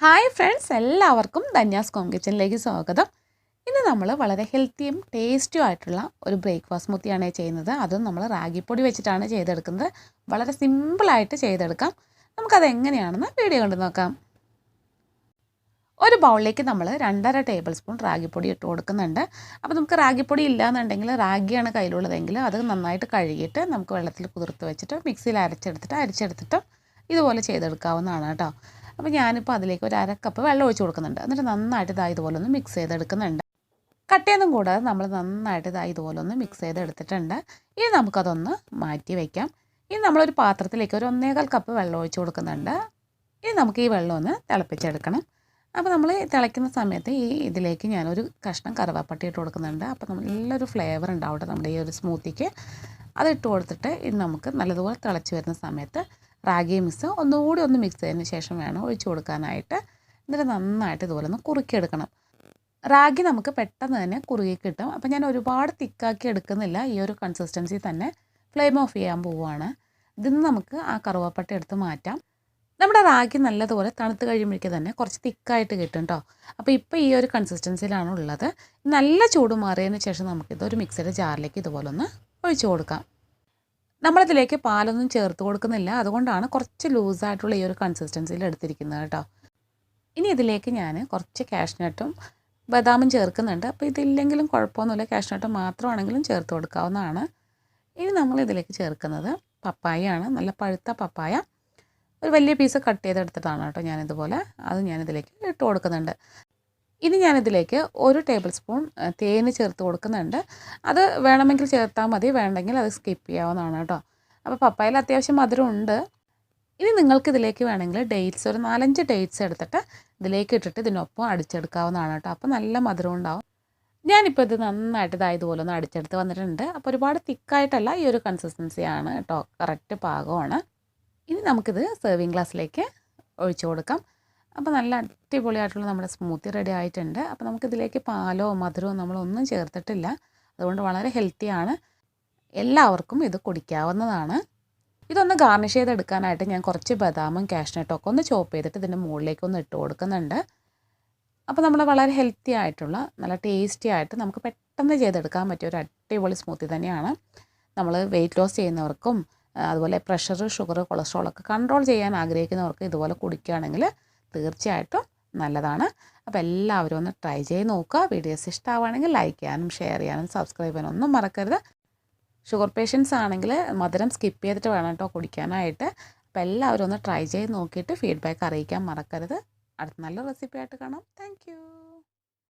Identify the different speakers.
Speaker 1: Hi friends എല്ലാവർക്കും Dhanyas com കിച്ചണിലേക്ക് സ്വാഗതം. ഇന്ന് നമ്മൾ വളരെ ഹെൽത്തിയും ടേസ്റ്റിയും ആയിട്ടുള്ള ഒരു ബ്രേക്ക്ഫാസ്റ്റ് മുത്തിയാണ് ചെയ്യുന്നത്. അതും നമ്മൾ റാഗിപ്പൊടി വെച്ചിട്ടാണ് ചെയ്തെടുക്കുന്നത്. വളരെ സിമ്പിളായിട്ട് ചെയ്തെടുക്കാം. നമുക്കത് എങ്ങനെയാണെന്ന് വീഡിയോ കണ്ടു നോക്കാം. ഒരു ബൗളിലേക്ക് നമ്മൾ രണ്ടര ടേബിൾ സ്പൂൺ റാഗിപ്പൊടി ഇട്ട് കൊടുക്കുന്നുണ്ട്. അപ്പോൾ നമുക്ക് റാഗിപ്പൊടി ഇല്ലയെന്നുണ്ടെങ്കിൽ റാഗിയാണ് കയ്യിലുള്ളതെങ്കിൽ അത് നന്നായിട്ട് കഴുകിയിട്ട് നമുക്ക് വെള്ളത്തിൽ കുതിർത്ത് വെച്ചിട്ട് മിക്സിയിൽ അരച്ചെടുത്തിട്ട് അരിച്ചെടുത്തിട്ട് ഇതുപോലെ ചെയ്തെടുക്കാവുന്നതാണ് കേട്ടോ. അപ്പോൾ ഞാനിപ്പോൾ അതിലേക്ക് ഒരു അര കപ്പ് വെള്ളം ഒഴിച്ച് കൊടുക്കുന്നുണ്ട്. എന്നിട്ട് നന്നായിട്ട് ഇതാ പോലെ ഒന്ന് മിക്സ് ചെയ്തെടുക്കുന്നുണ്ട് കട്ടയൊന്നും കൂടാതെ നമ്മൾ നന്നായിട്ട് ഇതാ ഇതുപോലെ ഒന്ന് മിക്സ് ചെയ്തെടുത്തിട്ടുണ്ട്. ഇനി നമുക്കതൊന്ന് മാറ്റി വയ്ക്കാം ഇനി നമ്മളൊരു പാത്രത്തിലേക്ക് ഒരു ഒന്നേകാൽ കപ്പ് വെള്ളം ഒഴിച്ച് കൊടുക്കുന്നുണ്ട്. ഇനി നമുക്ക് ഈ വെള്ളം ഒന്ന് തിളപ്പിച്ചെടുക്കണം. അപ്പോൾ നമ്മൾ തിളയ്ക്കുന്ന സമയത്ത് ഈ ഇതിലേക്ക് ഞാനൊരു കഷ്ണം കറുവാപ്പട്ടി ഇട്ട് കൊടുക്കുന്നുണ്ട്. അപ്പോൾ നല്ലൊരു ഫ്ലേവർ ഉണ്ടാവട്ടെ നമ്മുടെ ഈ ഒരു സ്മൂത്തിക്ക് അത് ഇട്ട് കൊടുത്തിട്ട് ഇനി നമുക്ക് നല്ലതുപോലെ തിളച്ച് വരുന്ന സമയത്ത് റാഗി മിക്സ് ഒന്നുകൂടി ഒന്ന് മിക്സ് ചെയ്തതിന് ശേഷം വേണം ഒഴിച്ച് കൊടുക്കാനായിട്ട്. എന്നിട്ട് നന്നായിട്ട് ഇതുപോലെ ഒന്ന് കുറുക്കിയെടുക്കണം. റാഗി നമുക്ക് പെട്ടെന്ന് തന്നെ കുറുകി കിട്ടും. അപ്പോൾ ഞാൻ ഒരുപാട് തിക്കാക്കി എടുക്കുന്നില്ല. ഈ ഒരു കൺസിസ്റ്റൻസി തന്നെ ഫ്ലെയിം ഓഫ് ചെയ്യാൻ പോവുകയാണ് ഇതിന്ന് നമുക്ക് ആ കറുവാപ്പട്ട എടുത്ത് മാറ്റാം. നമ്മുടെ റാഗി നല്ലതുപോലെ തണുത്ത് കഴിയുമ്പോഴേക്ക് തന്നെ കുറച്ച് തിക്കായിട്ട് കിട്ടും കേട്ടോ അപ്പോൾ ഇപ്പോൾ ഈ ഒരു കൺസിസ്റ്റൻസിയിലാണ് ഉള്ളത്. നല്ല ചൂട് മാറിയതിന് ശേഷം നമുക്കിത് ഒരു മിക്സിയുടെ ജാറിലേക്ക് ഇതുപോലെ ഒന്ന് ഒഴിച്ചു കൊടുക്കാം. നമ്മളിതിലേക്ക് പാലൊന്നും ചേർത്ത് കൊടുക്കുന്നില്ല. അതുകൊണ്ടാണ് കുറച്ച് ലൂസായിട്ടുള്ള ഈ ഒരു കൺസിസ്റ്റൻസിയിൽ എടുത്തിരിക്കുന്നത് കേട്ടോ. ഇനി ഇതിലേക്ക് ഞാൻ കുറച്ച് കാഷ്നട്ടും ബദാമും ചേർക്കുന്നുണ്ട്. അപ്പോൾ ഇതില്ലെങ്കിലും കുഴപ്പമൊന്നുമില്ല. കാഷ്നട്ട് മാത്രമാണെങ്കിലും ചേർത്ത് കൊടുക്കാവുന്നതാണ്. ഇനി നമ്മൾ ഇതിലേക്ക് ചേർക്കുന്നത് പപ്പായയാണ്. നല്ല പഴുത്ത പപ്പായ. ഒരു വലിയ പീസ് കട്ട് ചെയ്തെടുത്തിട്ടാണ് കേട്ടോ ഞാനിതുപോലെ. അത് ഞാനിതിലേക്ക് ഇട്ട് കൊടുക്കുന്നുണ്ട്. ഇനി ഞാനിതിലേക്ക് ഒരു ടേബിൾ സ്പൂൺ തേന് ചേർത്ത് കൊടുക്കുന്നുണ്ട്. അത് വേണമെങ്കിൽ ചേർത്താൽ മതി. വേണ്ടെങ്കിൽ അത് സ്കിപ്പ് ചെയ്യാവുന്നതാണ് കേട്ടോ. അപ്പോൾ പപ്പായയിൽ അത്യാവശ്യം മധുരമുണ്ട്. ഇനി നിങ്ങൾക്ക് ഇതിലേക്ക് വേണമെങ്കിൽ ഡേറ്റ്സ് ഒരു നാലഞ്ച് ഡേറ്റ്സ് എടുത്തിട്ട് ഇതിലേക്ക് ഇട്ടിട്ട് ഇതിനൊപ്പം അടിച്ചെടുക്കാവുന്നതാണ് കേട്ടോ. അപ്പോൾ നല്ല മധുരം ഉണ്ടാവും ഞാനിപ്പോൾ ഇത് നന്നായിട്ട് ഇതായതുപോലെ ഒന്ന് അടിച്ചെടുത്ത് വന്നിട്ടുണ്ട്. അപ്പോൾ ഒരുപാട് തിക്കായിട്ടല്ല ഈ ഒരു കൺസിസ്റ്റൻസിയാണ് കേട്ടോ. കറക്റ്റ് പാകമാണ്. ഇനി നമുക്കിത് സെർവിങ് ഗ്ലാസ്സിലേക്ക് ഒഴിച്ചു കൊടുക്കാം. അപ്പോൾ നല്ല അടിപൊളിയായിട്ടുള്ള നമ്മുടെ സ്മൂത്തി റെഡി ആയിട്ടുണ്ട്. അപ്പോൾ നമുക്കിതിലേക്ക് പാലോ മധുരമോ നമ്മളൊന്നും ചേർത്തിട്ടില്ല. അതുകൊണ്ട് വളരെ ഹെൽത്തിയാണ് എല്ലാവർക്കും ഇത് കുടിക്കാവുന്നതാണ്. ഇതൊന്ന് ഗാർണിഷ് ചെയ്തെടുക്കാനായിട്ട് ഞാൻ കുറച്ച് ബദാമും കാഷ്നട്ടും ഒക്കെ ഒന്ന് ചോപ്പ് ചെയ്തിട്ട് ഇതിന്റെ മുകളിലേക്ക് ഒന്ന് ഇട്ട് കൊടുക്കുന്നുണ്ട്. അപ്പോൾ നമ്മൾ വളരെ ഹെൽത്തി ആയിട്ടുള്ള നല്ല ടേസ്റ്റി ആയിട്ട് നമുക്ക് പെട്ടെന്ന് ചെയ്തെടുക്കാൻ പറ്റിയ ഒരു അടിപൊളി സ്മൂത്തി തന്നെയാണ്. നമ്മൾ വെയിറ്റ് ലോസ് ചെയ്യുന്നവർക്കും അതുപോലെ പ്രഷർ ഷുഗർ കൊളസ്ട്രോൾ ഒക്കെ കൺട്രോൾ ചെയ്യാൻ ആഗ്രഹിക്കുന്നവർക്ക് ഇതുപോലെ കുടിക്കുകയാണെങ്കിൽ തീർച്ചയായിട്ടും നല്ലതാണ്. അപ്പോൾ എല്ലാവരും ഒന്ന് ട്രൈ ചെയ്ത് നോക്കുക. വീഡിയോസ് ഇഷ്ടമാവുകയാണെങ്കിൽ ലൈക്ക് ചെയ്യാനും ഷെയർ ചെയ്യാനും സബ്സ്ക്രൈബ് ചെയ്യാനും ഒന്നും മറക്കരുത്. ഷുഗർ പേഷ്യൻസ് ആണെങ്കിൽ മധുരം സ്കിപ്പ് ചെയ്തിട്ട് വേണം കേട്ടോ കുടിക്കാനായിട്ട്. അപ്പോൾ എല്ലാവരും ഒന്ന് ട്രൈ ചെയ്ത് നോക്കിയിട്ട് ഫീഡ്ബാക്ക് അറിയിക്കാൻ മറക്കരുത്. അടുത്ത നല്ല റെസിപ്പി ആയിട്ട് കാണാം. താങ്ക്